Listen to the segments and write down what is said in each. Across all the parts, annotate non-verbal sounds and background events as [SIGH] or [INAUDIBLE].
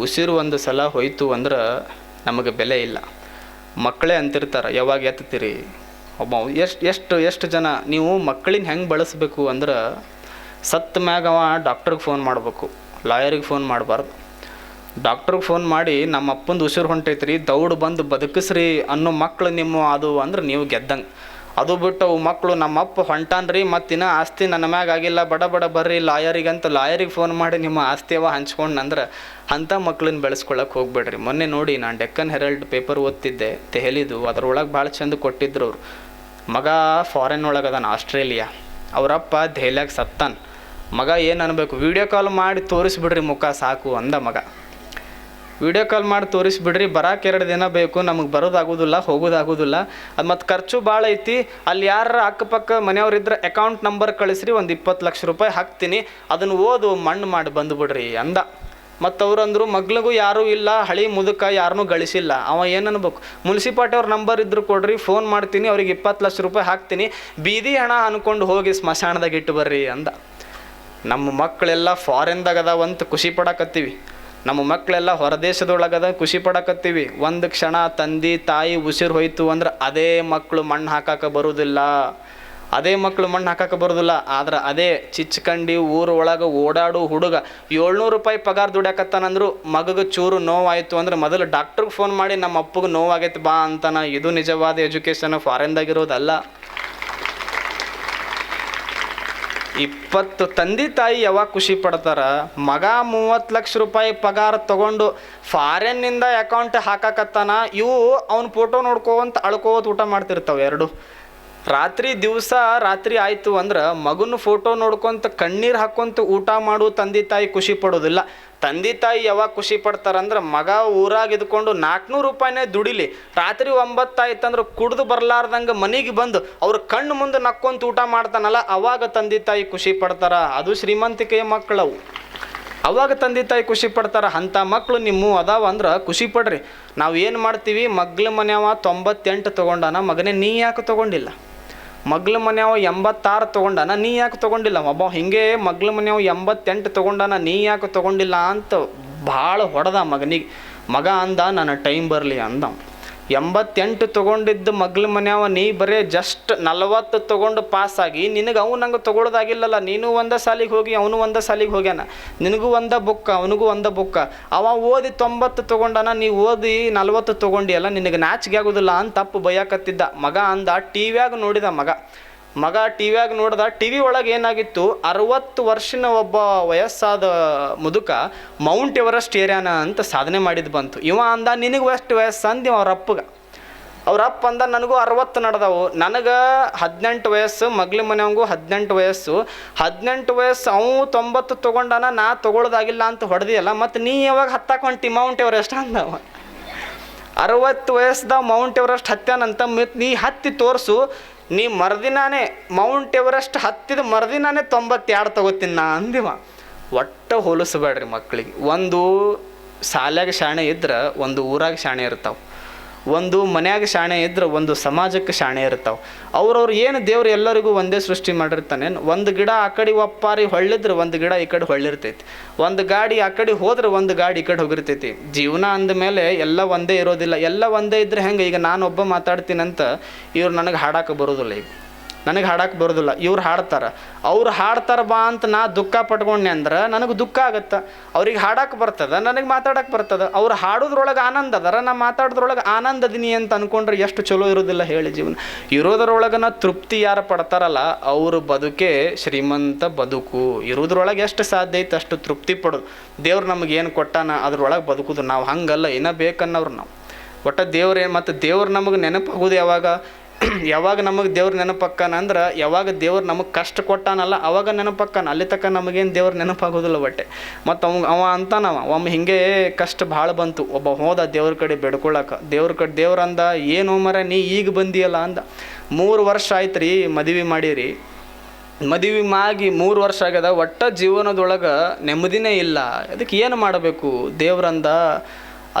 ಉಸಿರು ಒಂದು ಸಲ ಹೋಯಿತು ಅಂದ್ರೆ ನಮಗೆ ಬೆಲೆ ಇಲ್ಲ. ಮಕ್ಕಳೇ ಅಂತಿರ್ತಾರೆ, ಯಾವಾಗ ಎತ್ತತೀರಿ ಒಬ್ಬ ಎಷ್ಟು ಎಷ್ಟು ಎಷ್ಟು ಜನ, ನೀವು ಮಕ್ಕಳಿನ ಹೆಂಗೆ ಬಳಸಬೇಕು ಅಂದ್ರೆ ಸತ್ತ ಮ್ಯಾಗ ಅವ ಡಾಕ್ಟ್ರಿಗೆ ಫೋನ್ ಮಾಡಬೇಕು ಲಾಯರಿಗೆ ಫೋನ್ ಮಾಡಬಾರ್ದು. ಡಾಕ್ಟ್ರಿಗೆ ಫೋನ್ ಮಾಡಿ ನಮ್ಮ ಅಪ್ಪಂದು ಉಸಿರು ಹೊಂಟೈತ್ರಿ, ದೌಡ್ ಬಂದು ಬದುಕಿಸ್ರಿ ಅನ್ನೋ ಮಕ್ಕಳು ನಿಮ್ಮ ಅದು ಅಂದ್ರೆ ನೀವು ಗೆದ್ದಂಗೆ. ಅದು ಬಿಟ್ಟು ಅವು ಮಕ್ಕಳು ನಮ್ಮ ಅಪ್ಪ ಮತ್ತು ಇನ್ನೂ ಆಸ್ತಿ ನನ್ನ ಮ್ಯಾಗ ಆಗಿಲ್ಲ, ಬಡ ಬಡ ಬರ್ರಿ, ಲಾಯರಿಗಂತ ಲಾಯರಿಗೆ ಫೋನ್ ಮಾಡಿ ನಿಮ್ಮ ಆಸ್ತಿ ಅವ ಹಂಚ್ಕೊಂಡು ಅಂದ್ರೆ ಅಂಥ ಮಕ್ಳನ್ನ ಬೆಳೆಸ್ಕೊಳಕ್ಕೆ ಹೋಗ್ಬೇಡ್ರಿ. ಮೊನ್ನೆ ನೋಡಿ ನಾನು ಡೆಕ್ಕನ್ ಹೆರಲ್ಡ್ ಪೇಪರ್ ಓದ್ತಿದ್ದೆ ದೆಹಲಿದು ಅದರೊಳಗೆ ಭಾಳ ಚಂದ ಕೊಟ್ಟಿದ್ರು ಅವರು. ಮಗ ಫಾರಿನ್ ಒಳಗೆ ಅದಾನ, ಆಸ್ಟ್ರೇಲಿಯಾ. ಅವರಪ್ಪ ದೆಹಲಿಯಾಗ ಸತ್ತಾನ. ಮಗ ಏನು ಅನ್ಬೇಕು ವಿಡಿಯೋ ಕಾಲ್ ಮಾಡಿ ತೋರಿಸ್ಬಿಡ್ರಿ ಮುಖ ಸಾಕು ಅಂದ ಮಗ. ವಿಡಿಯೋ ಕಾಲ್ ಮಾಡಿ ತೋರಿಸ್ಬಿಡ್ರಿ, ಬರಾಕ್ ಎರಡು ದಿನ ಬೇಕು, ನಮಗೆ ಬರೋದಾಗೋದಿಲ್ಲ, ಹೋಗೋದಾಗೋದಿಲ್ಲ. ಅದು ಮತ್ತು ಖರ್ಚು ಭಾಳ ಐತಿ. ಅಲ್ಲಿ ಯಾರ ಅಕ್ಕಪಕ್ಕ ಮನೆಯವ್ರಿದ್ರೆ ಅಕೌಂಟ್ ನಂಬರ್ ಕಳಿಸ್ರಿ, ಒಂದು ಇಪ್ಪತ್ತು ಲಕ್ಷ ರೂಪಾಯಿ ಹಾಕ್ತೀನಿ. ಅದನ್ನು ಓದು, ಮಣ್ಣು ಮಾಡಿ ಬಂದುಬಿಡ್ರಿ ಅಂದ. ಮತ್ತು ಅವ್ರಂದ್ರು, ಮಗ್ಳಿಗೂ ಯಾರೂ ಇಲ್ಲ, ಹಳಿ ಮುದುಕ ಯಾರನ್ನೂ ಗಳಿಸಿಲ್ಲ. ಅವ ಏನು ಅನ್ಬೇಕು? ಮುನ್ಸಿಪಾಲ್ಟಿ ಅವ್ರ ನಂಬರ್ ಇದ್ರು ಕೊಡ್ರಿ ಫೋನ್ ಮಾಡ್ತೀನಿ, ಅವ್ರಿಗೆ ಇಪ್ಪತ್ತು ಲಕ್ಷ ರೂಪಾಯಿ ಹಾಕ್ತೀನಿ. ಬೀದಿ ಹಣ ಅಂದ್ಕೊಂಡು ಹೋಗಿ ಸ್ಮಶಾನದಾಗ ಇಟ್ಟು ಬರ್ರಿ ಅಂದ. ನಮ್ಮ ಮಕ್ಕಳೆಲ್ಲ ಫಾರಿನ್ದಾಗ ಅದಾವಂತ ಖುಷಿ ಪಡಕತ್ತೀವಿ. ನಮ್ಮ ಮಕ್ಕಳೆಲ್ಲ ಹೊರದೇಶದೊಳಗದ ಖುಷಿ ಪಡಕತ್ತೀವಿ. ಒಂದು ಕ್ಷಣ ತಂದೆ, ತಾಯಿ ಉಸಿರು ಹೋಯ್ತು ಅಂದ್ರೆ ಅದೇ ಮಕ್ಕಳು ಮಣ್ಣು ಹಾಕಕ್ಕೆ ಬರುವುದಿಲ್ಲ ಅದೇ ಮಕ್ಕಳು ಮಣ್ಣು ಹಾಕಕ್ಕೆ ಬರೋದಿಲ್ಲ. ಆದ್ರೆ ಅದೇ ಚಿಚ್ಕಂಡಿ ಊರ ಒಳಗೆ ಓಡಾಡು ಹುಡುಗ ಏಳ್ನೂರು ರೂಪಾಯಿ ಪಗಾರ ದುಡ್ಯಾಕತ್ತಾನಂದ್ರು ಮಗಗೆ ಚೂರು ನೋವಾಯಿತು ಅಂದ್ರೆ ಮೊದಲು ಡಾಕ್ಟ್ರಿಗೆ ಫೋನ್ ಮಾಡಿ ನಮ್ಮ ಅಪ್ಪಗೆ ನೋವಾಗೈತೆ ಬಾ ಅಂತಾನ. ಇದು ನಿಜವಾದ ಎಜುಕೇಷನ್ ಫಾರಿನ್ದಾಗಿರೋದಲ್ಲ ಇಪ್ಪತ್ತು ತಂದೆ ತಾಯಿ ಯಾವಾಗ ಖುಷಿ ಪಡ್ತಾರ? ಮಗ ಮೂವತ್ತು ಲಕ್ಷ ರೂಪಾಯಿ ಪಗಾರ ತಗೊಂಡು ಫಾರಿನ್ನಿಂದ ಅಕೌಂಟ್ ಹಾಕಕತ್ತಾನ? ಇವು ಅವ್ನ ಫೋಟೋ ನೋಡ್ಕೋವಂತ ಅಳ್ಕೋತ ಊಟ ಮಾಡ್ತಿರ್ತಾವೆ ಎರಡು. ರಾತ್ರಿ ದಿವಸ ರಾತ್ರಿ ಆಯಿತು ಅಂದ್ರೆ ಮಗನ ಫೋಟೋ ನೋಡ್ಕೊಂತ ಕಣ್ಣೀರು ಹಾಕ್ಕೊಂತ ಊಟ ಮಾಡು ತಂದೆ ತಾಯಿ ಖುಷಿ ಪಡೋದಿಲ್ಲ. ತಂದೆ ತಾಯಿ ಯಾವಾಗ ಖುಷಿ ಪಡ್ತಾರಂದ್ರೆ ಮಗ ಊರಾಗ ಇದ್ಕೊಂಡು ನಾಲ್ಕುನೂರು ರೂಪಾಯಿನೇ ದುಡಿಲಿ. ರಾತ್ರಿ ಒಂಬತ್ತಾಯ್ತಂದ್ರೆ ಕುಡಿದು ಬರ್ಲಾರ್ದಂಗೆ ಮನೆಗೆ ಬಂದು ಅವ್ರ ಕಣ್ಣು ಮುಂದೆ ನಕ್ಕೊಂತ ಊಟ ಮಾಡ್ತಾನಲ್ಲ, ಅವಾಗ ತಂದೆ ತಾಯಿ ಖುಷಿ ಪಡ್ತಾರ? ಅದು ಶ್ರೀಮಂತಿಕೆಯ ಮಕ್ಕಳವು. ಅವಾಗ ತಂದೆ ತಾಯಿ ಖುಷಿ ಪಡ್ತಾರ? ಅಂಥ ಮಕ್ಕಳು ನಿಮ್ಮ ಅದಾವ ಅಂದ್ರೆ ಖುಷಿ ಪಡ್ರಿ. ನಾವು ಏನು ಮಾಡ್ತೀವಿ? ಮಗ್ಳ ಮನೆಯವ ತೊಂಬತ್ತೆಂಟು ತೊಗೊಂಡಾನ ಮಗನೇ ನೀ ಯಾಕೆ ತೊಗೊಂಡಿಲ್ಲ? ಮಗ್ಲ ಮನ್ಯಾವ ಎಂಬತ್ತಾರು ತೊಗೊಂಡಾನ, ನೀ ಯಾಕೆ ತೊಗೊಂಡಿಲ್ಲ? ಒಬ್ಬ ಹಿಂಗೆ ಮಗ್ಲ ಮನ್ಯಾವ ಎಂಬತ್ತೆಂಟು ತೊಗೊಂಡಾನ, ನೀ ಯಾಕೆ ತೊಗೊಂಡಿಲ್ಲ ಅಂತ ಭಾಳ ಹೊಡೆದ ಮಗನಿಗೆ. ಮಗ ಅಂದ, ನನ್ನ ಟೈಮ್ ಬರಲಿ ಅಂದ. ಎಂಬತ್ತೆಂಟು ತಗೊಂಡಿದ್ದ ಮಗ್ಲ ಮನ್ಯಾವ, ನೀ ಬರೇ ಜಸ್ಟ್ ನಲವತ್ತು ತೊಗೊಂಡು ಪಾಸಾಗಿ ನಿನಗೆ ಅವನು ನಂಗೆ ತೊಗೊಳೋದಾಗಿಲ್ಲಲ್ಲ, ನೀನು ಒಂದೇ ಸಾಲಿಗೆ ಹೋಗಿ, ಅವನು ಒಂದೇ ಸಾಲಿಗೆ ಹೋಗ್ಯಾನ. ನಿನಗೂ ಒಂದ ಬುಕ್ಕ, ಅವನಿಗೂ ಒಂದ ಬುಕ್ಕ. ಅವ ಓದಿ ತೊಂಬತ್ತು ತೊಗೊಂಡನ, ನೀ ಓದಿ ನಲ್ವತ್ತು ತೊಗೊಂಡಿಯಲ್ಲ, ನಿನಗೆ ನಾಚಿಕೆ ಆಗೋದಿಲ್ಲ ಅಂತ ತಪ್ಪು ಬೈಯಾಕತ್ತಿದ್ದ ಮಗ ಅಂದ ಟಿ ವ್ಯಾಗ ನೋಡಿದ ಮಗ. ಮಗ ಟಿ ವ್ಯಾಗ ನೋಡ್ದ ಟಿ ವಿ ಒಳಗೆ ಏನಾಗಿತ್ತು, ಅರವತ್ತು ವರ್ಷನ ಒಬ್ಬ ವಯಸ್ಸಾದ ಮುದುಕ ಮೌಂಟ್ ಎವರೆಸ್ಟ್ ಏರಿಯಾನ ಅಂತ ಸಾಧನೆ ಮಾಡಿದ್ದು ಬಂತು. ಇವ ಅಂದ, ನಿನಗೆ ಎಷ್ಟು ವಯಸ್ಸು? ಅಂದ ಅವ್ರ ಅಪ್ಪಗೆ. ಅವ್ರ ಅಪ್ಪ ಅಂದ, ನನಗೂ ಅರವತ್ತು ನಡೆದವು. ನನಗೆ ಹದಿನೆಂಟು ವಯಸ್ಸು ಮಗ್ಲ ಮನೆಯವಂಗೂ ಹದಿನೆಂಟು ವಯಸ್ಸು. ಹದಿನೆಂಟು ವಯಸ್ಸು ಅವು ತೊಂಬತ್ತು ತೊಗೊಂಡನ ನಾ ತೊಗೊಳ್ದಾಗಿಲ್ಲ ಅಂತ ಹೊಡೆದಿಯಲ್ಲ, ಮತ್ತು ನೀ ಯಾವಾಗ ಹತ್ತಾಕ ಹೊಂಟಿ ಮೌಂಟ್ ಎವರೆಸ್ಟ್? ಅಂದವ ಅರವತ್ತು ವಯಸ್ಸದ ಮೌಂಟ್ ಎವರೆಸ್ಟ್ ಹತ್ಯಾನಂತ ಮತ್ತು ನೀ ಹತ್ತಿ ತೋರಿಸು ನೀ ಮರುದಿನಾನೇ ಮೌಂಟ್ ಎವರೆಸ್ಟ್ ಹತ್ತಿದ ಮರ್ದಿನಾನೇ ತೊಂಬತ್ತೆರಡು ತಗೋತೀನಿ ನಾ ಅಂದಿವ. ಒಟ್ಟ ಹೋಲಿಸ್ಬೇಡ್ರಿ ಮಕ್ಕಳಿಗೆ. ಒಂದು ಸಾಲ್ಯಾಗ ಶಾಣೆ ಇದ್ರೆ, ಒಂದು ಊರಾಗ ಶಾಣೆ ಇರ್ತಾವೆ. ಒಂದು ಮನ್ಯಾಗ ಶಾಣೆ ಇದ್ರೆ ಒಂದು ಸಮಾಜಕ್ಕೆ ಶಾಣೆ ಇರ್ತಾವೆ. ಅವ್ರವ್ರು ಏನು ದೇವ್ರು ಎಲ್ಲರಿಗೂ ಒಂದೇ ಸೃಷ್ಟಿ ಮಾಡಿರ್ತಾನೆ ಒಂದು ಗಿಡ ಆ ಕಡೆ ಒಪ್ಪಾರಿ ಹೊಳ್ಳಿದ್ರೆ ಒಂದು ಗಿಡ ಈ ಕಡೆ ಹೊಳ್ಳಿರ್ತೈತಿ. ಒಂದು ಗಾಡಿ ಆ ಕಡೆ ಹೋದ್ರೆ ಒಂದು ಗಾಡಿ ಈ ಕಡೆ ಹೋಗಿರ್ತೈತಿ. ಜೀವನ ಅಂದಮೇಲೆ ಎಲ್ಲ ಒಂದೇ ಇರೋದಿಲ್ಲ. ಎಲ್ಲ ಒಂದೇ ಇದ್ರೆ ಹೆಂಗೆ? ಈಗ ನಾನು ಒಬ್ಬ ಮಾತಾಡ್ತೀನಂತ ಇವ್ರು ನನಗೆ ಹಾಡಕ್ಕೆ ಬರೋದಿಲ್ಲ ಈಗ. ನನಗೆ ಹಾಡಕ್ಕೆ ಬರೋದಿಲ್ಲ, ಇವ್ರು ಹಾಡ್ತಾರೆ. ಅವ್ರು ಹಾಡ್ತಾರ ಬಾ ಅಂತ ನಾ ದುಃಖ ಪಟ್ಕೊಂಡೆ ಅಂದ್ರೆ ನನಗೆ ದುಃಖ ಆಗುತ್ತೆ. ಅವ್ರಿಗೆ ಹಾಡಕ್ಕೆ ಬರ್ತದೆ, ನನಗೆ ಮಾತಾಡಕ್ಕೆ ಬರ್ತದೆ. ಅವ್ರು ಹಾಡೋದ್ರೊಳಗೆ ಆನಂದ ಅದರ ನಾ ಮಾತಾಡೋದ್ರೊಳಗೆ ಆನಂದ ಅದೀನಿ ಅಂತ ಅನ್ಕೊಂಡ್ರೆ ಎಷ್ಟು ಚಲೋ ಇರೋದಿಲ್ಲ ಹೇಳಿ ಜೀವನ. ಇರೋದ್ರೊಳಗೆ ನಾ ತೃಪ್ತಿ ಯಾರು ಪಡ್ತಾರಲ್ಲ, ಅವ್ರ ಬದುಕೆ ಶ್ರೀಮಂತ ಬದುಕು. ಇರೋದ್ರೊಳಗೆ ಎಷ್ಟು ಸಾಧ್ಯ ಐತೆ ಅಷ್ಟು ತೃಪ್ತಿ ಪಡೋದು ದೇವ್ರು ನಮಗೆ ಏನು ಕೊಟ್ಟಾನ ಅದ್ರೊಳಗೆ ಬದುಕುದು. ನಾವು ಹಂಗಲ್ಲ, ಏನೋ ಬೇಕನ್ನೋರು ನಾವು. ಒಟ್ಟ ದೇವ್ರೇನು ಮತ್ತು ದೇವ್ರು ನಮಗೆ ನೆನಪಾಗೋದು ಯಾವಾಗ? [CLEARS THROAT] ಯಾವಾಗ ನಮಗೆ ದೇವ್ರ ನೆನಪಕ್ಕಾನ ಅಂದ್ರೆ ಯಾವಾಗ ದೇವ್ರು ನಮಗೆ ಕಷ್ಟ ಕೊಟ್ಟಾನಲ್ಲ ಅವಾಗ ನೆನಪಕ್ಕಾನ. ಅಲ್ಲಿ ತಕ್ಕ ನಮಗೇನು ದೇವ್ರ ನೆನಪಾಗೋದಿಲ್ಲ ಬಟ್ಟೆ. ಮತ್ತು ಅವ ಅವ. ಅಂತಾನವ ಒಮ್ಮೆ ಹಿಂಗೆ ಕಷ್ಟ ಭಾಳ ಬಂತು. ಒಬ್ಬ ಹೋದ ದೇವ್ರ ಕಡೆ ಬೆಡ್ಕೊಳಕ್ಕೆ ದೇವ್ರ ಕಡೆ ದೇವ್ರ ಅಂದ, ಏನು ಮರ, ನೀ ಈಗ ಬಂದಿಯಲ್ಲ? ಅಂದ. ಮೂರು ವರ್ಷ ಆಯ್ತು ರೀ ಮದುವೆ ಮಾಡೀರಿ. ಮದುವೆ ಮಾಗಿ ಮೂರು ವರ್ಷ ಆಗ್ಯದ. ಒಟ್ಟ ಜೀವನದೊಳಗೆ ನೆಮ್ಮದಿನೇ ಇಲ್ಲ. ಅದಕ್ಕೆ ಏನು ಮಾಡಬೇಕು? ದೇವ್ರಂದ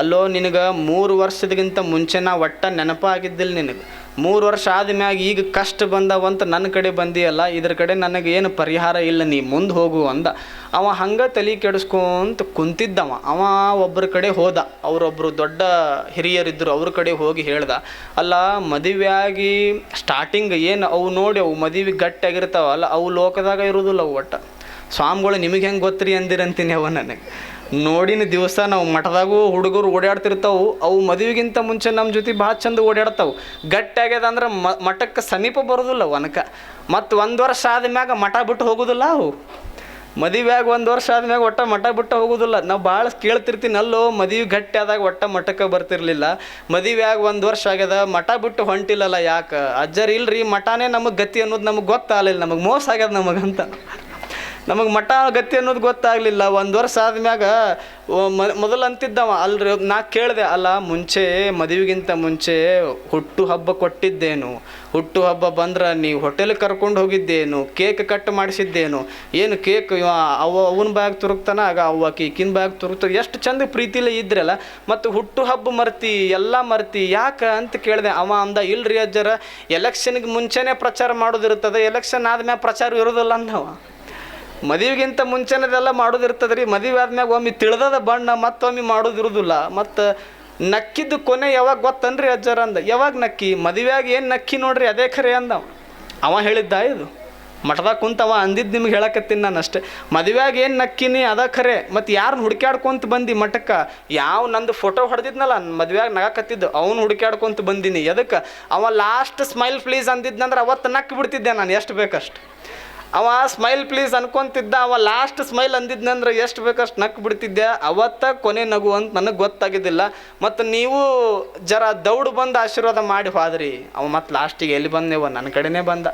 ಅಲ್ಲೋ ನಿನಗೆ ಮೂರು ವರ್ಷದಗಿಂತ ಮುಂಚೆ ನಾ ಒಟ್ಟ ನೆನಪಾಗಿದ್ದಿಲ್ಲ ನಿನಗೆ. ಮೂರು ವರ್ಷ ಆದ್ಮ್ಯಾಗ ಈಗ ಕಷ್ಟ ಬಂದವಂತ ನನ್ನ ಕಡೆ ಬಂದಿಯಲ್ಲ, ಇದ್ರ ಕಡೆ ನನಗೆ ಏನು ಪರಿಹಾರ ಇಲ್ಲ, ನೀ ಮುಂದೆ ಹೋಗು ಅಂದ. ಅವ ಹಂಗೆ ತಲೆ ಕೆಡಿಸ್ಕೊಂತ ಕುಂತಿದ್ದವ. ಅವ ಒಬ್ಬರ ಕಡೆ ಹೋದ. ಅವರೊಬ್ಬರು ದೊಡ್ಡ ಹಿರಿಯರಿದ್ದರು ಅವ್ರ ಕಡೆ ಹೋಗಿ ಹೇಳ್ದ. ಅಲ್ಲ, ಮದುವೆಯಾಗಿ ಸ್ಟಾರ್ಟಿಂಗ್ ಏನು ಅವು ನೋಡಿ, ಅವು ಮದುವೆ ಗಟ್ಟಿಯಾಗಿರ್ತಾವಲ್ಲ ಅವು ಲೋಕದಾಗ ಇರೋದಿಲ್ಲ ಅವು ಒಟ್ಟು. ಸ್ವಾಮಿಗಳು ನಿಮಗೆ ಹೆಂಗೆ ಗೊತ್ತ್ರಿ ಅಂದಿರಂತೀನಿ ಅವ ನನಗೆ. ನೋಡಿನ ದಿವಸ ನಾವು ಮಠದಾಗೂ ಹುಡುಗರು ಓಡಾಡ್ತಿರ್ತಾವು, ಅವು ಮದುವೆಗಿಂತ ಮುಂಚೆ ನಮ್ಮ ಜೊತೆ ಭಾಳ ಚಂದ ಗಟ್ಟಿ ಗಟ್ಟಾಗ್ಯದ ಅಂದ್ರೆ ಮಠಕ್ಕೆ ಸಮೀಪ ಬರೋದಿಲ್ಲ ಒನಕ ಮತ್ತು ಒಂದು ವರ್ಷ ಆದ್ಮ್ಯಾಗ ಮಠ ಬಿಟ್ಟು ಹೋಗೋದಿಲ್ಲ ಅವು. ಮದುವೆಯಾಗ ಒಂದು ವರ್ಷ ಆದ್ಮ್ಯಾಗ ಒಟ್ಟ ಮಠ ಬಿಟ್ಟು ಹೋಗೋದಿಲ್ಲ. ನಾವು ಭಾಳ ಕೇಳ್ತಿರ್ತೀನಿ, ಅಲ್ಲೋ, ಮದುವೆ ಗಟ್ಟಿ ಆದಾಗ ಒಟ್ಟ ಮಠಕ್ಕೆ ಬರ್ತಿರ್ಲಿಲ್ಲ. ಮದುವೆಯಾಗ ಒಂದು ವರ್ಷ ಆಗ್ಯದ, ಮಠ ಬಿಟ್ಟು ಹೊಂಟಿಲ್ಲಲ್ಲ ಯಾಕೆ? ಅಜ್ಜರ್ ಇಲ್ರಿ, ಮಠನೇ ನಮಗೆ ಗತಿ ಅನ್ನೋದು ನಮಗೆ ಗೊತ್ತಾಗಲಿಲ್ಲ, ನಮಗೆ ಮೋಸ ಆಗ್ಯದ ನಮಗಂತ. ನಮಗೆ ಮಠ ಗತಿ ಅನ್ನೋದು ಗೊತ್ತಾಗಲಿಲ್ಲ. ಒಂದು ವರ್ಷ ಆದ್ಮ್ಯಾಗ ಮೊದಲು ಅಂತಿದ್ದವ ಅಲ್ರಿ, ನಾ ಕೇಳಿದೆ, ಅಲ್ಲ, ಮುಂಚೆ, ಮದುವೆಗಿಂತ ಮುಂಚೆ ಹುಟ್ಟು ಹಬ್ಬ ಕೊಟ್ಟಿದ್ದೇನು. ಹುಟ್ಟು ಹಬ್ಬ ಬಂದ್ರೆ ನೀವು ಹೋಟೆಲ್ ಕರ್ಕೊಂಡು ಹೋಗಿದ್ದೇನು ಕೇಕ್ ಕಟ್ ಮಾಡಿಸಿದ್ದೇನು. ಏನು ಕೇಕ್ ಅವ, ಅವನ ಬ್ಯಾಗ್ ತುರುಕ್ತಾನ, ಆಗ ಅವ್ವ ಕೇಕಿನ ಬ್ಯಾಗ್ ತುರುಕ್ತ ಎಷ್ಟು ಚಂದ ಪ್ರೀತಿಲಿ ಇದ್ರಲ್ಲ. ಮತ್ತು ಹುಟ್ಟು ಹಬ್ಬ ಮರ್ತಿ, ಎಲ್ಲ ಮರ್ತಿ, ಯಾಕೆ ಅಂತ ಕೇಳಿದೆ. ಅವ ಅಂದ, ಇಲ್ರಿ ಅಜ್ಜರ ಎಲೆಕ್ಷನ್ಗೆ ಮುಂಚೆನೇ ಪ್ರಚಾರ ಮಾಡೋದಿರ್ತದೆ ಎಲೆಕ್ಷನ್ ಆದ್ಮ್ಯಾಗ ಪ್ರಚಾರ ಇರೋದಿಲ್ಲ ಅಂದವ. ಮದುವೆಗಿಂತ ಮುಂಚೆನದೆಲ್ಲ ಮಾಡೋದಿರ್ತದೆ ರೀ ಮದುವೆ ಆದ್ಮ್ಯಾಗ ಒಮ್ಮೆ ತಿಳಿದದ ಬಣ್ಣ, ಮತ್ತೊಮ್ಮೆ ಮಾಡೋದಿರೋದಿಲ್ಲ. ಮತ್ತು ನಕ್ಕಿದ್ದು ಕೊನೆ ಯಾವಾಗ ಗೊತ್ತನ್ರಿ ಅಜ್ಜರ ಅಂದ. ಯಾವಾಗ ನಕ್ಕಿ? ಮದುವೆಯಾಗ ಏನು ನಕ್ಕಿ ನೋಡ್ರಿ? ಅದೇ ಖರೆ ಅಂದ ಅವ. ಅವ ಹೇಳಿದ್ದ ಇದು. ಮಠದಾಗ ಕುಂತವ ಅಂದಿದ್ದು ನಿಮ್ಗೆ ಹೇಳಕತ್ತೀನಿ ನಾನು ಅಷ್ಟೇ. ಮದುವೆಯಾಗ ಏನು ನಕ್ಕಿನಿ? ಅದ ಖರೆ. ಮತ್ತು ಯಾರನ್ನ ಹುಡುಕ್ಯಾಡ್ಕೊಂತ ಬಂದು ಮಠಕ್ಕೆ? ಯಾವ ನಂದು ಫೋಟೋ ಹೊಡೆದಿದ್ನಲ್ಲ, ಮದುವೆಯಾಗ ನಗಾಕತ್ತಿದ್ದು, ಅವ್ನು ಹುಡುಕ್ಯಾಡ್ಕೊಂತ ಬಂದೀನಿ. ಎದಕ್ಕೆ? ಅವ ಲಾಸ್ಟ್ ಸ್ಮೈಲ್ ಪ್ಲೀಸ್ ಅಂದಿದ್ನಂದ್ರೆ ಅವತ್ತು ನಕ್ಕಿ ಬಿಡ್ತಿದ್ದೆ ನಾನು. ಎಷ್ಟು ಬೇಕಷ್ಟು? ಅವ ಸ್ಮೈಲ್ ಪ್ಲೀಸ್ ಅನ್ಕೊಂತಿದ್ದ. ಅವ ಲಾಸ್ಟ್ ಸ್ಮೈಲ್ ಅಂದಿದ್ನಂದ್ರೆ ಎಷ್ಟು ಬೇಕಷ್ಟು ನಕ್ಕು ಬಿಡ್ತಿದ್ದೆ. ಅವತ್ತ ಕೊನೆ ನಗು ಅಂತ ನನಗೆ ಗೊತ್ತಾಗಿದ್ದಿಲ್ಲ. ಮತ್ತು ನೀವು ಜರ ದೌಡ್ ಬಂದು ಆಶೀರ್ವಾದ ಮಾಡಿ ಹೋದ್ರಿ. ಅವ ಮತ್ತು ಲಾಸ್ಟಿಗೆ ಎಲ್ಲಿ ಬಂದೇವ ನನ್ನ ಕಡೆನೇ ಬಂದ.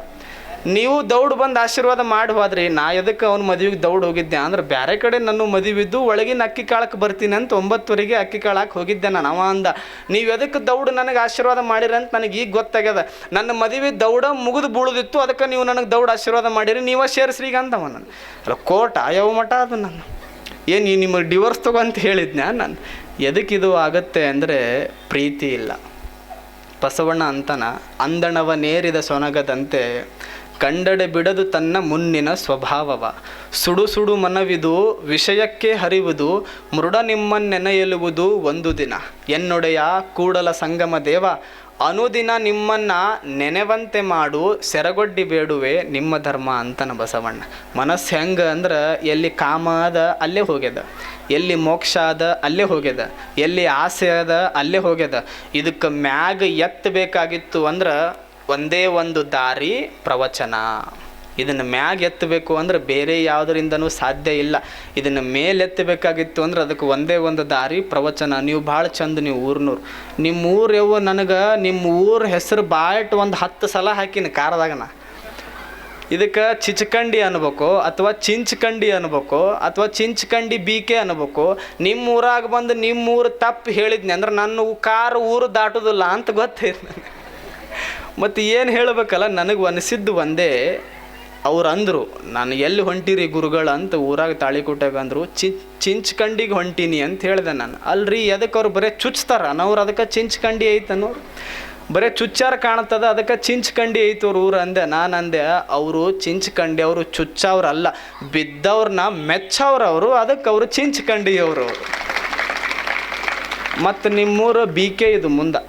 ನೀವು ದೌಡ್ ಬಂದು ಆಶೀರ್ವಾದ ಮಾಡಿ ಹೋದ್ರಿ, ನಾ ಎದಕ್ಕೆ ಅವ್ನ ಮದುವೆಗೆ ದೌಡ್ ಹೋಗಿದ್ದೆ? ಅಂದ್ರೆ ಬೇರೆ ಕಡೆ ನನ್ನ ಮದುವಿದ್ದು ಒಳಗಿನ ಅಕ್ಕಿ ಕಾಳಕ್ಕೆ ಬರ್ತೀನಿ ಅಂತ ಒಂಬತ್ತುವರೆಗೆ ಅಕ್ಕಿ ಕಾಳಕ್ಕೆ ಹೋಗಿದ್ದೆ ನಾನು. ಅವ ಅಂದ, ನೀವು ಎದಕ್ಕೆ ದೌಡ್ ನನಗೆ ಆಶೀರ್ವಾದ ಮಾಡಿರಿ ಅಂತ ನನಗೆ ಈಗ ಗೊತ್ತಾಗ್ಯದ. ನನ್ನ ಮದುವೆ ದೌಡ ಮುಗಿದು ಬೀಳದಿತ್ತು, ಅದಕ್ಕೆ ನೀವು ನನಗೆ ದೌಡ್ ಆಶೀರ್ವಾದ ಮಾಡಿರಿ, ನೀವೇ ಸೇರಿಸ್ರಿ ಅಂದವ ನಾನು. ಅಲ್ಲ ಕೋಟ ಯಾವ ಮಠ ಅದು ನಾನು ಏನು ನಿಮಗೆ ಡಿವೋರ್ಸ್ ತಗೋ ಅಂತ ಹೇಳಿದ್ನ ನಾನು? ಎದಕ್ಕಿದು ಆಗುತ್ತೆ ಅಂದರೆ ಪ್ರೀತಿ ಇಲ್ಲ. ಬಸವಣ್ಣ ಅಂತನ ಅಂದಣವ ನೇರಿದ ಸೊನಗದಂತೆ ಕಂಡಡೆ ಬಿಡದು ತನ್ನ ಮುನ್ನಿನ ಸ್ವಭಾವವ. ಸುಡು ಸುಡು ಮನವಿದು, ವಿಷಯಕ್ಕೆ ಹರಿವುದು, ಮೃಡ ನಿಮ್ಮನ್ನೆನೆಯಲುವುದು ಒಂದು ದಿನ. ಎನ್ನೊಡೆಯ ಕೂಡಲ ಸಂಗಮ ದೇವ, ಅನುದಿನ ನಿಮ್ಮನ್ನ ನೆನೆವಂತೆ ಮಾಡು, ಸೆರಗೊಡ್ಡಿ ಬೇಡುವೆ ನಿಮ್ಮ ಧರ್ಮ ಅಂತನ ಬಸವಣ್ಣ. ಮನಸ್ಸು ಹೆಂಗೆ ಅಂದ್ರೆ, ಎಲ್ಲಿ ಕಾಮ ಅದ, ಅಲ್ಲೇ ಹೋಗ್ಯದ. ಎಲ್ಲಿ ಮೋಕ್ಷ ಅದ, ಅಲ್ಲೇ ಹೋಗ್ಯದ. ಎಲ್ಲಿ ಆಸೆ ಅದ, ಅಲ್ಲೇ ಹೋಗ್ಯದ. ಇದಕ್ಕೆ ಮ್ಯಾಗ ಎತ್ತಬೇಕಾಗಿತ್ತು ಅಂದ್ರೆ ಒಂದೇ ಒಂದು ದಾರಿ ಪ್ರವಚನ. ಇದನ್ನು ಮ್ಯಾಗ ಎತ್ತಬೇಕು ಅಂದ್ರೆ ಬೇರೆ ಯಾವುದರಿಂದನೂ ಸಾಧ್ಯ ಇಲ್ಲ. ಇದನ್ನು ಮೇಲೆತ್ತಬೇಕಾಗಿತ್ತು ಅಂದ್ರೆ ಅದಕ್ಕೆ ಒಂದೇ ಒಂದು ದಾರಿ ಪ್ರವಚನ. ನೀವು ಭಾಳ ಚಂದ ನೀವು ಊರ್ನೂರು ನಿಮ್ಮ ಊರು ಯಾವ ನನಗೆ ನಿಮ್ಮ ಊರ ಹೆಸರು ಬಾಯಟ್ ಒಂದು ಹತ್ತು ಸಲ ಹಾಕಿನಿ ಕಾರದಾಗ ನಾ ಇದಕ್ಕೆ ಚಿಚಕಂಡಿ ಅನ್ಬೇಕು ಅಥವಾ ಚಿಂಚ್ಕಂಡಿ ಅನ್ಬೇಕು ಅಥವಾ ಚಿಂಚ್ಕಂಡಿ ಬೀಕೆ ಅನ್ಬೇಕು. ನಿಮ್ಮ ಊರಾಗ ಬಂದು ನಿಮ್ಮ ಊರು ತಪ್ಪು ಹೇಳಿದ್ನಿ ಅಂದ್ರೆ ನನ್ನ ಕಾರು ಊರು ದಾಟೋದಿಲ್ಲ ಅಂತ ಗೊತ್ತೈತೆ ನನಗೆ. ಮತ್ತು ಏನು ಹೇಳಬೇಕಲ್ಲ, ನನಗೆ ಅನಿಸಿದ್ದು ಒಂದೇ ಅವ್ರು ಅಂದರು ನಾನು ಎಲ್ಲಿ ಹೊಂಟಿರಿ ಗುರುಗಳು ಅಂತ ಊರಾಗ ತಾಳಿಕೋಟ್ಯಾಗ ಅಂದರು ಚಿಂಚ್ಕಂಡಿಗೆ ಹೊಂಟೀನಿ ಅಂತ ಹೇಳಿದೆ ನಾನು. ಅಲ್ರಿ ಎದಕ್ಕೆ ಅವ್ರು ಬರೀ ಚುಚ್ತಾರ? ಅನ್ನೋರು ಅದಕ್ಕೆ ಚಿಂಚ್ಕಂಡಿ ಐತೆ ಅನ್ನೋರು? ಬರೀ ಚುಚ್ಚಾರ ಕಾಣ್ತದ, ಅದಕ್ಕೆ ಚಿಂಚ್ಕಂಡಿ ಐತೆ ಅವ್ರು ಊರು ಅಂದೆ, ನಾನು ಅಂದೆ, ಅವರು ಚಿಂಚ್ಕಂಡಿ, ಅವರು ಚುಚ್ಚವ್ರಲ್ಲ ಬಿದ್ದವ್ರನ್ನ ಮೆಚ್ಚವ್ರು ಅವರು ಅದಕ್ಕೆ ಅವರು ಚಿಂಚ್ಕಂಡಿ ಅವರು. ಮತ್ತು ನಿಮ್ಮೂರು ಬಿ ಕೆ ಇದು ಮುಂದೆ.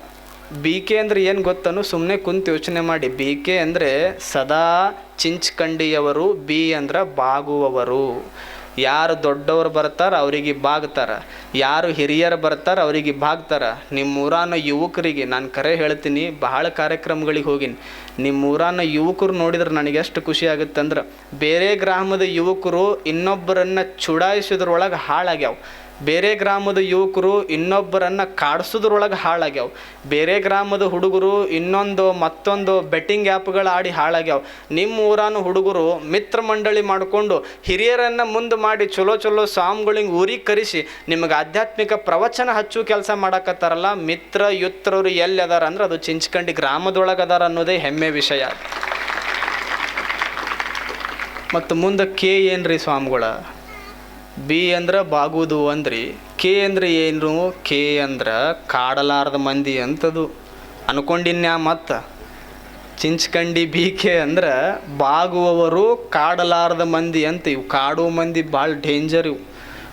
ಬಿ ಕೆ ಅಂದರೆ ಏನು ಗೊತ್ತನ್ನು ಸುಮ್ಮನೆ ಕುಂತು ಯೋಚನೆ ಮಾಡಿ. ಬಿ ಕೆ ಅಂದರೆ ಸದಾ ಚಿಂಚ್ಕಂಡಿಯವರು, ಬಿ ಅಂದ್ರೆ ಬಾಗುವವರು. ಯಾರು ದೊಡ್ಡವರು ಬರ್ತಾರ, ಅವರಿಗೆ ಬಾಗ್ತಾರ. ಯಾರು ಹಿರಿಯರು ಬರ್ತಾರ, ಅವರಿಗೆ ಬಾಗ್ತಾರ. ನಿಮ್ಮ ಊರಾನ ಯುವಕರಿಗೆ, ನಾನು ಕರೆ ಹೇಳ್ತೀನಿ, ಬಹಳ ಕಾರ್ಯಕ್ರಮಗಳಿಗೆ ಹೋಗಿನಿ. ನಿಮ್ಮ ಊರಾನ ಯುವಕರು ನೋಡಿದ್ರೆ ನನಗೆ ಎಷ್ಟು ಖುಷಿ ಆಗುತ್ತೆ ಅಂದ್ರೆ ಬೇರೆ ಗ್ರಾಮದ ಯುವಕರು ಇನ್ನೊಬ್ಬರನ್ನು ಚುಡಾಯಿಸಿದ್ರೊಳಗೆ ಹಾಳಾಗ್ಯಾವ. ಬೇರೆ ಗ್ರಾಮದ ಯುವಕರು ಇನ್ನೊಬ್ಬರನ್ನು ಕಾಡಿಸೋದ್ರೊಳಗೆ ಹಾಳಾಗ್ಯಾವ. ಬೇರೆ ಗ್ರಾಮದ ಹುಡುಗರು ಇನ್ನೊಂದು ಮತ್ತೊಂದು ಬೆಟ್ಟಿಂಗ್ ಆ್ಯಪ್ಗಳು ಆಡಿ ಹಾಳಾಗ್ಯಾವ. ನಿಮ್ಮ ಊರಾನ ಹುಡುಗರು ಮಿತ್ರ ಮಂಡಳಿ ಮಾಡಿಕೊಂಡು ಹಿರಿಯರನ್ನು ಮುಂದೆ ಮಾಡಿ ಚಲೋ ಚಲೋ ಸ್ವಾಮಿಗಳಿಗೆ ಊರಿಗೆ ಕರೆಸಿ ನಿಮಗೆ ಆಧ್ಯಾತ್ಮಿಕ ಪ್ರವಚನ ಹಚ್ಚು ಕೆಲಸ ಮಾಡಕತ್ತಾರಲ್ಲ, ಮಿತ್ರ ಯುತ್ರರು ಎಲ್ಲಿ ಅದಾರ ಅಂದ್ರೆ ಅದು ಚಿಂಚ್ಕಂಡಿ ಗ್ರಾಮದೊಳಗೆ ಅದಾರ ಅನ್ನೋದೇ ಹೆಮ್ಮೆ ವಿಷಯ. ಮತ್ತು ಮುಂದೆ ಕೆ ಏನ್ರಿ ಸ್ವಾಮಿಗಳ? ಬಿ ಅಂದ್ರೆ ಬಾಗುವುದು ಅಂದ್ರಿ, ಕೆ ಅಂದ್ರೆ ಏನು ಕೆ ಅಂದ್ರೆ ಕಾಡಲಾರದ ಮಂದಿ ಅಂತದು. ಅನ್ಕೊಂಡಿನ್ಯಾ ಮತ್ತು? ಚಿಂಚ್ಕಂಡಿ ಕೆ ಅಂದ್ರೆ ಬಾಗುವವರು ಕಾಡಲಾರದ ಮಂದಿ ಅಂತ ಇವು. ಕಾಡು ಮಂದಿ ಭಾಳ ಡೇಂಜರ್ ಇವು.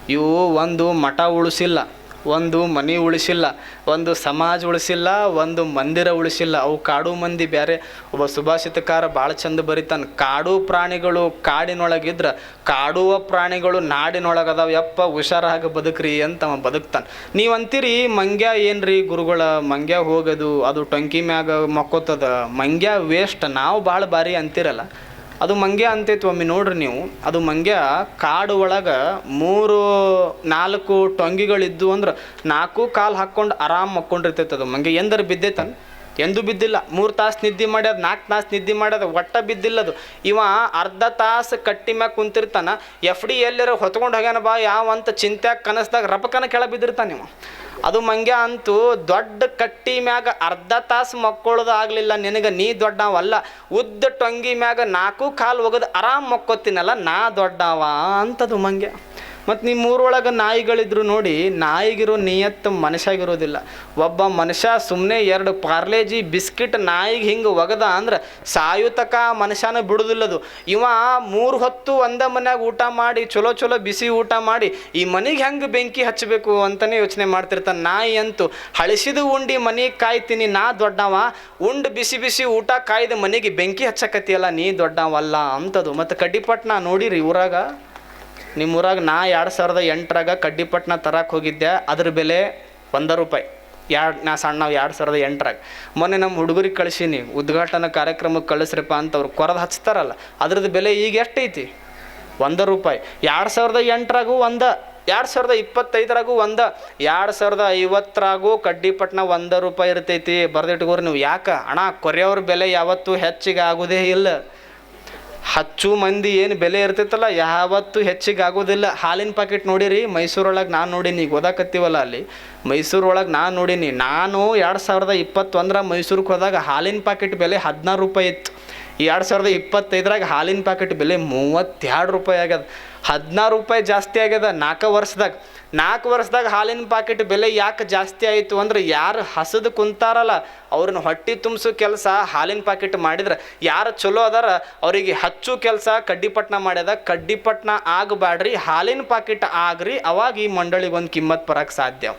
ಇವು ಒಂದು ಮಠ ಉಳಿಸಿಲ್ಲ. ಒಂದು ಮನೆ ಉಳಿಸಿಲ್ಲ, ಒಂದು ಸಮಾಜ ಉಳಿಸಿಲ್ಲ, ಒಂದು ಮಂದಿರ ಉಳಿಸಿಲ್ಲ. ಅವು ಕಾಡು ಮಂದಿ ಬೇರೆ ಒಬ್ಬ ಸುಭಾಷಿತಕಾರ ಭಾಳ ಚಂದ ಬರಿತಾನೆ. ಕಾಡು ಪ್ರಾಣಿಗಳು ಕಾಡಿನೊಳಗಿದ್ರೆ, ಕಾಡುವ ಪ್ರಾಣಿಗಳು ನಾಡಿನೊಳಗದಾವ. ಯಪ್ಪ ಹುಷಾರಾಗಿ ಬದುಕ್ರಿ ಅಂತ ಅವ ಬದುಕ್ತಾನೆ. ನೀವು ಅಂತೀರಿ ಮಂಗ್ಯ ಏನ್ರಿ ಗುರುಗಳ? ಮಂಗ್ಯ ಹೋಗೋದು, ಅದು ಟೊಂಕಿ ಮ್ಯಾಗ ಮಕ್ಕೋತದ. ಮಂಗ್ಯ ವೇಸ್ಟ್ ನಾವು ಭಾಳ ಬಾರಿ ಅಂತಿರಲ್ಲ. ಅದು ಮಂಗ್ಯ ಅಂತೈತಿ ಒಮ್ಮೆ ನೋಡ್ರಿ ನೀವು. ಅದು ಮಂಗ್ಯ ಕಾಡು ಒಳಗೆ ಮೂರು, ನಾಲ್ಕು ಟೊಂಗಿಗಳಿದ್ದು ಅಂದ್ರೆ ನಾಲ್ಕು ಕಾಲು ಹಾಕ್ಕೊಂಡು ಆರಾಮ್ ಮಕ್ಕೊಂಡಿರ್ತೈತೆ ಅದು. ಮಂಗ್ಯ ಎಂದರೆ ಬಿದ್ದೈತನ್? ಎಂದೂ ಬಿದ್ದಿಲ್ಲ, ಮೂರು ತಾಸು ನಿದ್ದೆ ಮಾಡ್ಯದ ನಾಲ್ಕು ತಾಸು ನಿದ್ದೆ ಮಾಡ್ಯದ, ಒಟ್ಟ ಬಿದ್ದಿಲ್ಲ ಅದು ಇವ ಅರ್ಧ ತಾಸು ಕಟ್ಟಿ ಮ್ಯಾಗ ಕುಂತಿರ್ತಾನ, ಎಫ್ ಡಿ ಎಲ್ಲರ ಹೊತ್ಕೊಂಡು ಹೋಗ್ಯಾನ ಬಾ, ಯಾವ ಅಂತ ಚಿಂತ್ಯಾಗ ಕನಸ್ದಾಗ ರಪಕನ ಕೆಳ ಬಿದ್ದಿರ್ತಾನೆ ಇವ. ಅದು ಮಂಗ್ಯ ಅಂತೂ ದೊಡ್ಡ ಕಟ್ಟಿ ಮ್ಯಾಗ ಅರ್ಧ ತಾಸು ಮಕ್ಕೊಳ್ಳೋದು ಆಗಲಿಲ್ಲ, ನಿನಗೆ ನೀ ದೊಡ್ಡವಲ್ಲ, ಉದ್ದ ಟೊಂಗಿ ಮ್ಯಾಗ ನಾಲ್ಕು ಕಾಲು ಒಗದು ಆರಾಮ್ ಮಕ್ಕೋತೀನಲ್ಲ, ನಾ ದೊಡ್ಡವ ಅಂತದು ಮಂಗ್ಯ. ಮತ್ತು ನಿಮ್ಮ ಊರೊಳಗೆ ನಾಯಿಗಳಿದ್ರು ನೋಡಿ, ನಾಯಿಗಿರೋ ನಿಯತ್ತು ಮನುಷ್ಯಾಗಿರೋದಿಲ್ಲ ಒಬ್ಬ ಮನುಷ್ಯ ಸುಮ್ಮನೆ ಎರಡು ಪಾರ್ಲೇಜಿ ಬಿಸ್ಕಿಟ್ ನಾಯಿಗೆ ಹಿಂಗೆ ಒಗದ ಅಂದ್ರೆ ಸಾಯುತಕ ಮನುಷ್ಯನ ಬಿಡುದಿಲ್ಲದು. ಇವ ಮೂರು ಹೊತ್ತು ಒಂದ ಮನ್ಯಾಗ ಊಟ ಮಾಡಿ, ಚಲೋ ಚಲೋ ಬಿಸಿ ಊಟ ಮಾಡಿ ಈ ಮನೆಗೆ ಹೆಂಗೆ ಬೆಂಕಿ ಹಚ್ಚಬೇಕು ಅಂತಲೇ ಯೋಚನೆ ಮಾಡ್ತಿರ್ತಾನೆ. ನಾಯಿ ಅಂತೂ ಹಳಿಸಿದ ಉಂಡಿ ಮನೆಗೆ ಕಾಯ್ತೀನಿ, ನಾ ದೊಡ್ಡವ. ಉಂಡು ಬಿಸಿ ಬಿಸಿ ಊಟ ಕಾಯ್ದ ಮನೆಗೆ ಬೆಂಕಿ ಹಚ್ಚಕತ್ತಿಯಲ್ಲ, ನೀ ದೊಡ್ಡವಲ್ಲ ಅಂತದು. ಮತ್ತು ಕಡ್ಡಿಪಟ್ನ ನೋಡಿರಿ ಊರಾಗ. ನಿಮ್ಮ ಊರಾಗ ನಾ ಎರಡು ಸಾವಿರದ ಎಂಟರಾಗ ಕಡ್ಡಿಪಟ್ನ ತರಕ್ಕೆ ಹೋಗಿದ್ದೆ, ಅದ್ರ ಬೆಲೆ ಒಂದು ರೂಪಾಯಿ. ಎರಡು ನಾ ಸಣ್ಣ ಎರಡು ಸಾವಿರದ ಎಂಟರಾಗ. ಮೊನ್ನೆ ನಮ್ಮ ಹುಡುಗರಿಗೆ ಕಳಿಸೀನಿ, ಉದ್ಘಾಟನಾ ಕಾರ್ಯಕ್ರಮಕ್ಕೆ ಕಳಿಸ್ರಪ್ಪ ಅಂತ ಅವ್ರು ಕೊರದು ಹಚ್ತಾರಲ್ಲ ಅದ್ರದ್ದು ಬೆಲೆ ಈಗ ಎಷ್ಟೈತಿ? ಒಂದು ರೂಪಾಯಿ. ಎರಡು ಸಾವಿರದ ಎಂಟರಾಗೂ ಒಂದ, ಎರಡು ಸಾವಿರದ ಇಪ್ಪತ್ತೈದರಾಗೂ ಒಂದ, ಎರಡು ಸಾವಿರದ ಐವತ್ತರಾಗೂ ಕಡ್ಡಿಪಟ್ನ ಒಂದು ರೂಪಾಯಿ ಇರ್ತೈತಿ. ಬರ್ದಿಟ್ಗೋರು ನೀವು ಯಾಕೆ? ಅಣ್ಣ, ಕೊರೆಯವ್ರ ಬೆಲೆ ಯಾವತ್ತೂ ಹೆಚ್ಚಿಗೆ ಆಗೋದೇ ಇಲ್ಲ. ಹಚ್ಚು ಮಂದಿ ಏನು ಬೆಲೆ ಇರ್ತೈತಲ್ಲ, ಯಾವತ್ತೂ ಹೆಚ್ಚಿಗೆ ಆಗೋದಿಲ್ಲ. ಹಾಲಿನ ಪ್ಯಾಕೆಟ್ ನೋಡಿರಿ, ಮೈಸೂರೊಳಗೆ ನಾನು ನೋಡೀನಿ, ಈಗ ಓದಾಕತ್ತೀವಲ್ಲ ಅಲ್ಲಿ. ಮೈಸೂರೊಳಗೆ ನಾನು ನೋಡೀನಿ, ನಾನು ಎರಡು ಸಾವಿರದ ಇಪ್ಪತ್ತೊಂದರ ಮೈಸೂರಿಗೆ ಹೋದಾಗ ಹಾಲಿನ ಪ್ಯಾಕೆಟ್ ಬೆಲೆ ಹದಿನಾರು ರೂಪಾಯಿ ಇತ್ತು. ಎರಡು ಸಾವಿರದ ಇಪ್ಪತ್ತೈದರಾಗ ಹಾಲಿನ ಪ್ಯಾಕೆಟ್ ಬೆಲೆ ಮೂವತ್ತೆರಡು ರೂಪಾಯಿ ಆಗ್ಯದ. ಹದಿನಾರು ರೂಪಾಯಿ ಜಾಸ್ತಿ ಆಗ್ಯದ ನಾಲ್ಕು ವರ್ಷದಾಗ. ನಾಲ್ಕು ವರ್ಷದಾಗ ಹಾಲಿನ ಪ್ಯಾಕೆಟ್ ಬೆಲೆ ಯಾಕೆ ಜಾಸ್ತಿ ಆಯಿತು ಅಂದ್ರೆ ಯಾರು ಹಸದು ಕುಂತಾರಲ್ಲ ಅವ್ರನ್ನ ಹೊಟ್ಟೆ ತುಂಬಿಸೋ ಕೆಲಸ ಹಾಲಿನ ಪ್ಯಾಕೆಟ್ ಮಾಡಿದ್ರೆ. ಯಾರು ಚಲೋ ಅದಾರ, ಅವರಿಗೆ ಹಚ್ಚು ಕೆಲಸ ಕಡ್ಡಿಪಟ್ಟಣ ಮಾಡ್ಯದ. ಕಡ್ಡಿಪಟ್ಟಣ ಆಗಬ್ಯಾಡ್ರಿ, ಹಾಲಿನ ಪ್ಯಾಕೆಟ್ ಆಗ್ರಿ, ಅವಾಗ ಈ ಮಂಡಳಿಗೆ ಒಂದು ಕಿಮ್ಮತ್ ಬರಕ್ಕೆ ಸಾಧ್ಯ.